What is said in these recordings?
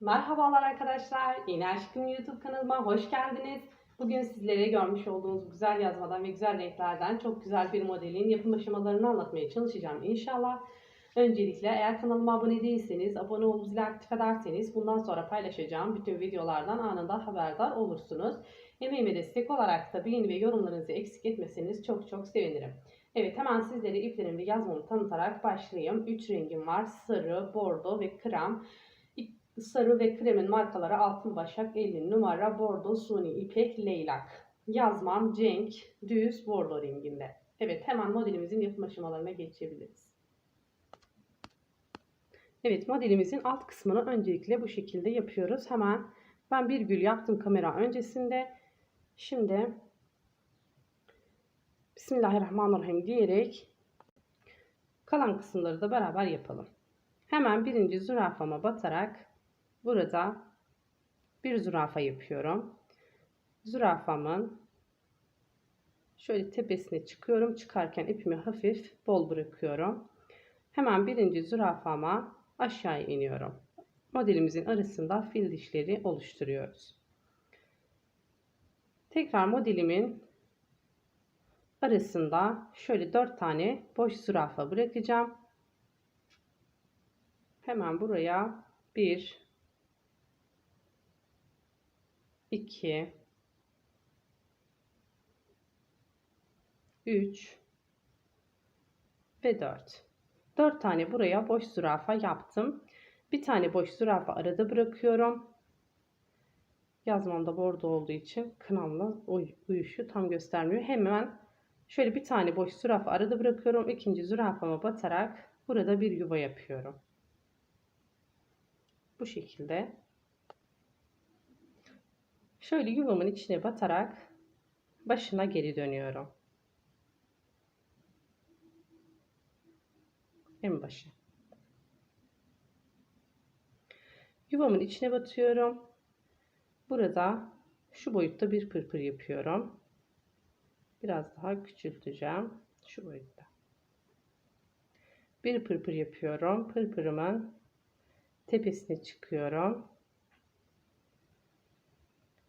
Merhabalar arkadaşlar. Yeni Aşkım YouTube kanalıma hoş geldiniz. Bugün sizlere görmüş olduğunuz güzel yazmadan ve güzel renklerden çok güzel bir modelin yapım aşamalarını anlatmaya çalışacağım inşallah. Öncelikle eğer kanalıma abone değilseniz, abone olup zili aktif ederseniz bundan sonra paylaşacağım bütün videolardan anında haberdar olursunuz. Emeğime destek olarak da beğeni ve yorumlarınızı eksik etmeseniz çok çok sevinirim. Evet hemen sizlere iplerim ve yazmamı tanıtarak başlayayım. 3 rengim var. Sarı, bordo ve krem. Sarı ve kremin markaları Altın Başak 50 numara Bordo Suni İpek Leylak. Yazmam Cenk düz bordo renginde. Evet hemen modelimizin yapım aşamalarına geçebiliriz. Evet modelimizin alt kısmını öncelikle bu şekilde yapıyoruz. Hemen ben bir gül yaptım kamera öncesinde. Şimdi Bismillahirrahmanirrahim diyerek kalan kısımları da beraber yapalım. Hemen birinci zürafama batarak burada bir zürafa yapıyorum. Zürafamın şöyle tepesine çıkıyorum. Çıkarken ipimi hafif bol bırakıyorum. Hemen birinci zürafama aşağı iniyorum. Modelimizin arasında fil dişleri oluşturuyoruz. Tekrar modelimin arasında şöyle 4 tane boş zürafa bırakacağım. Hemen buraya 1 2 3 ve 4. 4 tane buraya boş zürafa yaptım. Bir tane boş zürafa arada bırakıyorum. Yazmamda bordo olduğu için kınamla uyuşu tam göstermiyor. Hemen şöyle bir tane boş zürafa arada bırakıyorum. İkinci zürafama batarak burada bir yuva yapıyorum. Bu şekilde. Şöyle yuvamın içine batarak başına geri dönüyorum. En başı. Yuvamın içine batıyorum. Burada şu boyutta bir pırpır yapıyorum. Biraz daha küçülteceğim. Şu boyutta. Bir pırpır yapıyorum. Pırpırımın tepesine çıkıyorum.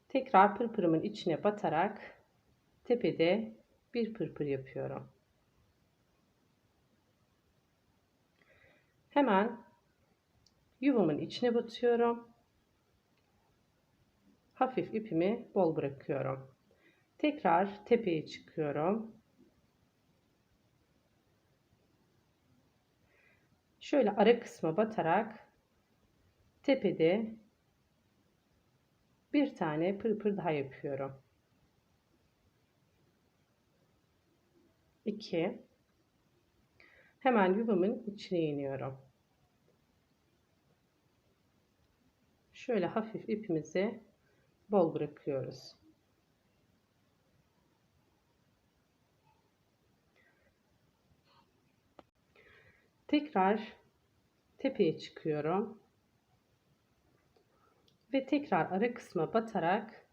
Tekrar pırpırımın içine batarak tepede bir pırpır yapıyorum. Hemen yuvamın içine batıyorum. Hafif ipimi bol bırakıyorum. Tekrar tepeye çıkıyorum. Şöyle ara kısma batarak tepede bir tane pırpır daha yapıyorum. 2 Hemen yuvamın içine iniyorum. Şöyle hafif ipimizi bol bırakıyoruz. Tekrar tepeye çıkıyorum. Ve tekrar ara kısma batarak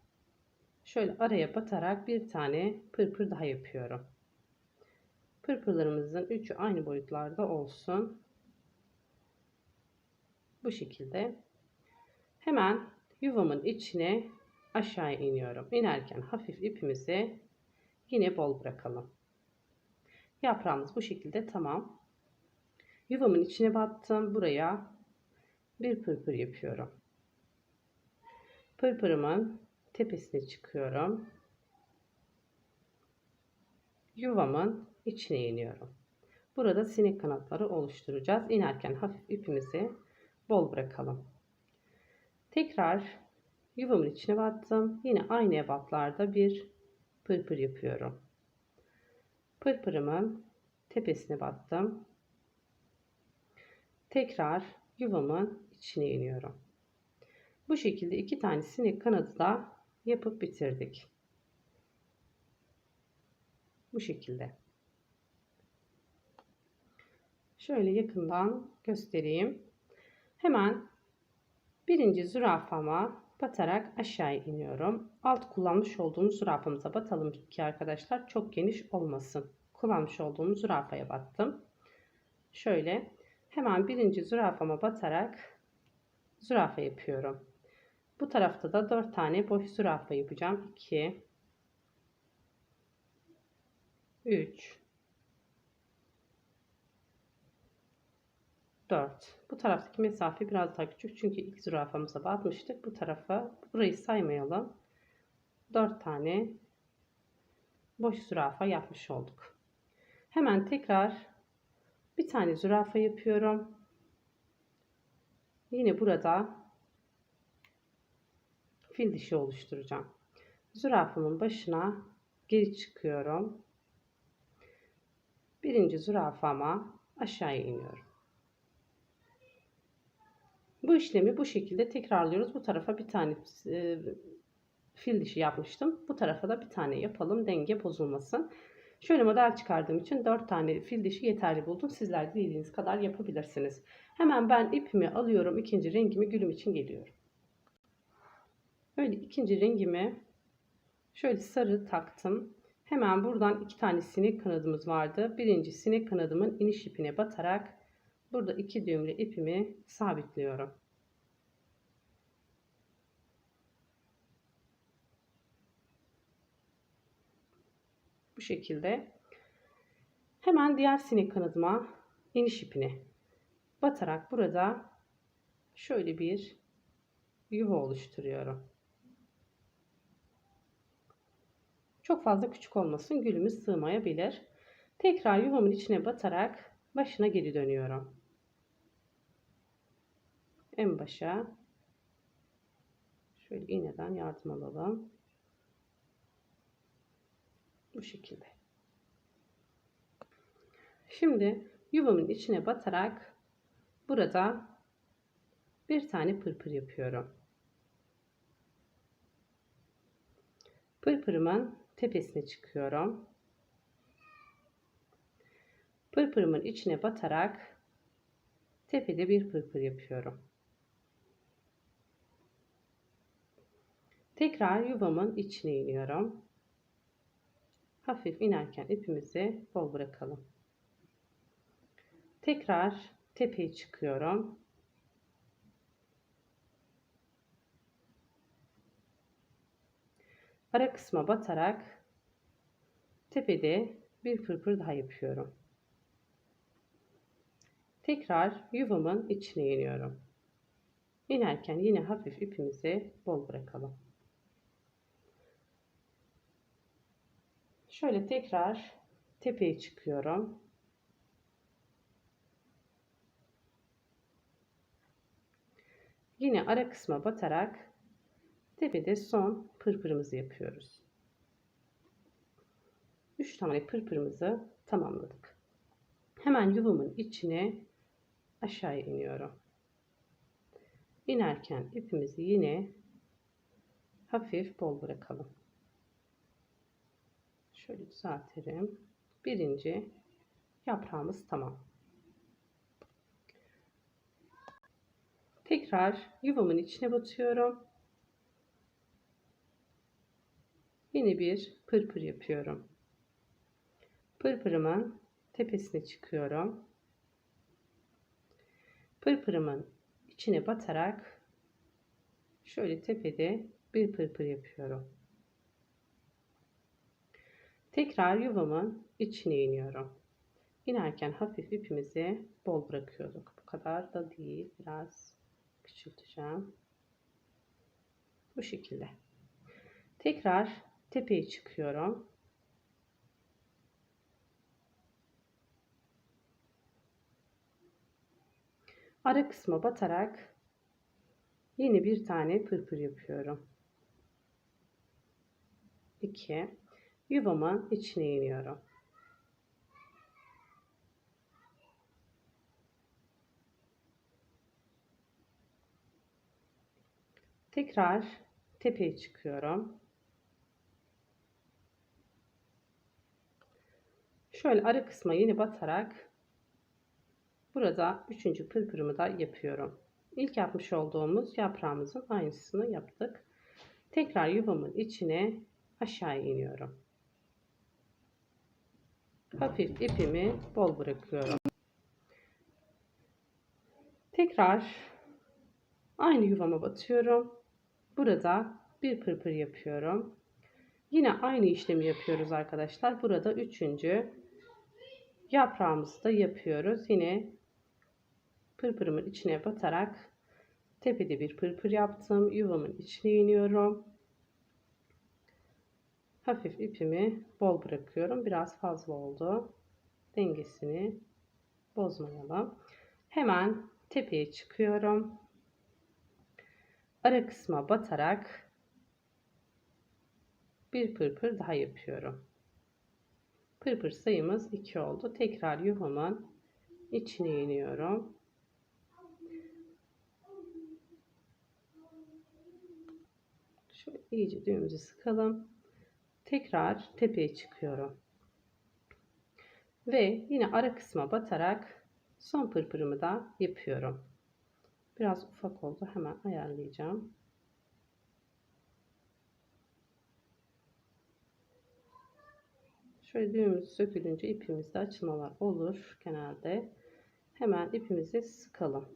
şöyle araya batarak bir tane pırpır daha yapıyorum. Pırpırlarımızın üçü aynı boyutlarda olsun. Bu şekilde. Hemen yuvamın içine aşağı iniyorum. İnerken hafif ipimizi yine bol bırakalım. Yaprağımız bu şekilde tamam. Yuvamın içine battım. Buraya bir pırpır yapıyorum. Pırpırımın tepesine çıkıyorum. Yuvamın içine iniyorum. Burada sinek kanatları oluşturacağız. İnerken hafif ipimizi bol bırakalım. Tekrar yuvamın içine battım. Yine aynı ebatlarda bir pırpır yapıyorum. Pırpırımın tepesine battım. Tekrar yuvamın içine iniyorum. Bu şekilde iki tane sinek kanadı da yapıp bitirdik. Bu şekilde. Şöyle yakından göstereyim. Hemen birinci zürafama batarak aşağı iniyorum. Alt kullanmış olduğumuz zürafamıza batalım ki arkadaşlar çok geniş olmasın. Kullanmış olduğumuz zürafaya battım. Şöyle hemen birinci zürafama batarak zürafa yapıyorum. Bu tarafta da 4 tane boş zürafa yapacağım. 2 3 4 Bu taraftaki mesafe biraz daha küçük. Çünkü ilk zürafamıza batmıştık. Bu tarafa burayı saymayalım. 4 tane boş zürafa yapmış olduk. Hemen tekrar bir tane zürafa yapıyorum. Yine burada fil dişi oluşturacağım. Zürafamın başına geri çıkıyorum. Birinci zürafama aşağıya iniyorum. Bu işlemi bu şekilde tekrarlıyoruz. Bu tarafa bir tane e, fil dişi yapmıştım. Bu tarafa da bir tane yapalım. Denge bozulmasın. Şöyle model çıkardığım için 4 tane fil dişi yeterli buldum. Sizler dilediğiniz kadar yapabilirsiniz. Hemen ben ipimi alıyorum. ikinci rengimi gülüm için geliyorum. Böyle ikinci rengimi şöyle sarı taktım. Hemen buradan iki tane sinek kanadımız vardı. Birinci sinek kanadımın iniş ipine batarak burada iki düğümlü ipimi sabitliyorum. Bu şekilde. Hemen diğer sinek kanadıma iniş ipine batarak burada şöyle bir yuva oluşturuyorum. Çok fazla küçük olmasın gülümüz sığmayabilir. Tekrar yuvamın içine batarak başına geri dönüyorum. En başa şöyle iğneden yardım alalım. Bu şekilde. Şimdi yuvamın içine batarak burada bir tane pırpır yapıyorum. Pırpırımın tepesine çıkıyorum. Pırpırımın içine batarak tepede bir pırpır yapıyorum. Tekrar yuvamın içine iniyorum. Hafif inerken ipimizi bol bırakalım. Tekrar tepeye çıkıyorum. Ara kısma batarak tepede bir pırpır daha yapıyorum. Tekrar yuvamın içine iniyorum. İnerken yine hafif ipimizi bol bırakalım. Şöyle tekrar tepeye çıkıyorum. Yine ara kısma batarak tepede son pırpırımızı yapıyoruz. 3 tane pırpırımızı tamamladık. Hemen yuvamın içine aşağı iniyorum. İnerken ipimizi yine hafif bol bırakalım. Şöyle düzeltelim. Birinci yaprağımız tamam. Tekrar yuvamın içine batıyorum. Yine bir pırpır yapıyorum. Pırpırımın tepesine çıkıyorum. Pırpırımın içine batarak şöyle tepede bir pırpır yapıyorum. Tekrar yuvamın içine iniyorum. İnerken hafif ipimizi bol bırakıyorduk. Bu kadar da değil. Biraz küçülteceğim. Bu şekilde. Tekrar tepeye çıkıyorum. Ara kısma batarak yeni bir tane pırpır yapıyorum. 2 yuvamın içine iniyorum. Tekrar tepeye çıkıyorum. Şöyle ara kısma yeni batarak burada üçüncü pırpırımı da yapıyorum. İlk yapmış olduğumuz yaprağımızın aynısını yaptık. Tekrar yuvamın içine aşağı iniyorum. Hafif ipimi bol bırakıyorum. Tekrar aynı yuvama batıyorum. Burada bir pırpır yapıyorum. Yine aynı işlemi yapıyoruz arkadaşlar. Burada üçüncü yaprağımızı da yapıyoruz. Yine pırpırımın içine batarak tepede bir pırpır yaptım. Yuvamın içine iniyorum. Hafif ipimi bol bırakıyorum. Biraz fazla oldu. Dengesini bozmayalım. Hemen tepeye çıkıyorum. Ara kısma batarak bir pırpır daha yapıyorum. Pırpır sayımız 2 oldu. Tekrar yuvamın içine iniyorum. Şöyle iyice düğümümüzü sıkalım. Tekrar tepeye çıkıyorum. Ve yine ara kısma batarak son pırpırımı da yapıyorum. Biraz ufak oldu. Hemen ayarlayacağım. Şöyle düğümümüz sökülünce ipimizde açılmalar olur genelde. Hemen ipimizi sıkalım.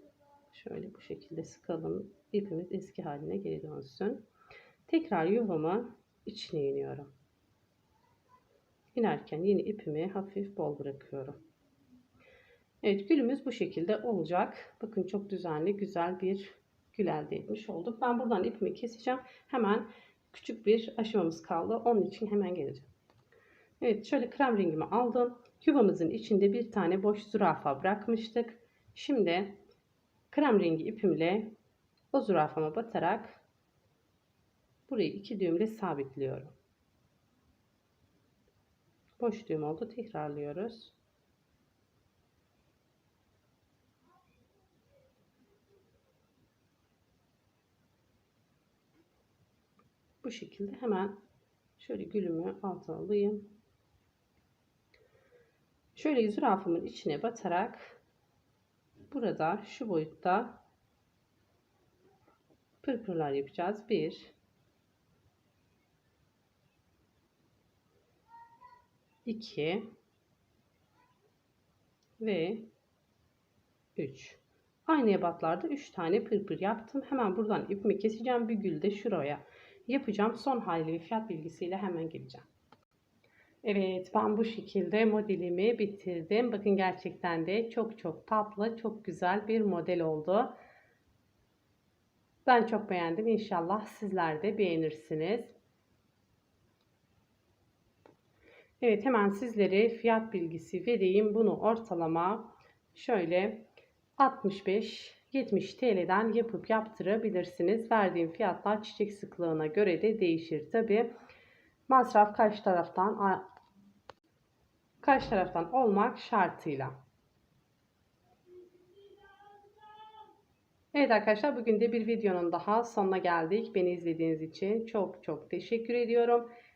Şöyle bu şekilde sıkalım. İpimiz eski haline geri dönsün. Tekrar yuvama içine iniyorum. İnerken yine ipimi hafif bol bırakıyorum. Evet gülümüz bu şekilde olacak. Bakın çok düzenli güzel bir gül elde etmiş olduk. Ben buradan ipimi keseceğim. Hemen küçük bir aşamamız kaldı. Onun için hemen geleceğim. Evet şöyle krem rengimi aldım. Yuvamızın içinde bir tane boş zürafa bırakmıştık. Şimdi krem rengi ipimle o zürafama batarak burayı iki düğümle sabitliyorum. Boş düğüm oldu. Tekrarlıyoruz. Bu şekilde hemen şöyle gülümü altına alayım. Şöyle zürafamın içine batarak burada şu boyutta pırpırlar yapacağız. 1 2 ve 3 aynı ebatlarda 3 tane pırpır yaptım. Hemen buradan ipimi keseceğim. Bir gül de şuraya yapacağım. Son haliyle fiyat bilgisiyle hemen geleceğim. Evet ben bu şekilde modelimi bitirdim. Bakın gerçekten de çok çok tatlı, çok güzel bir model oldu. Ben çok beğendim. İnşallah sizler de beğenirsiniz. Evet hemen sizlere fiyat bilgisi vereyim. Bunu ortalama şöyle 65-70 TL'den yapıp yaptırabilirsiniz. Verdiğim fiyatlar çiçek sıklığına göre de değişir tabi. Masraf kaç taraftan kaç taraftan olmak şartıyla. Evet arkadaşlar bugün de bir videonun daha sonuna geldik. Beni izlediğiniz için çok çok teşekkür ediyorum.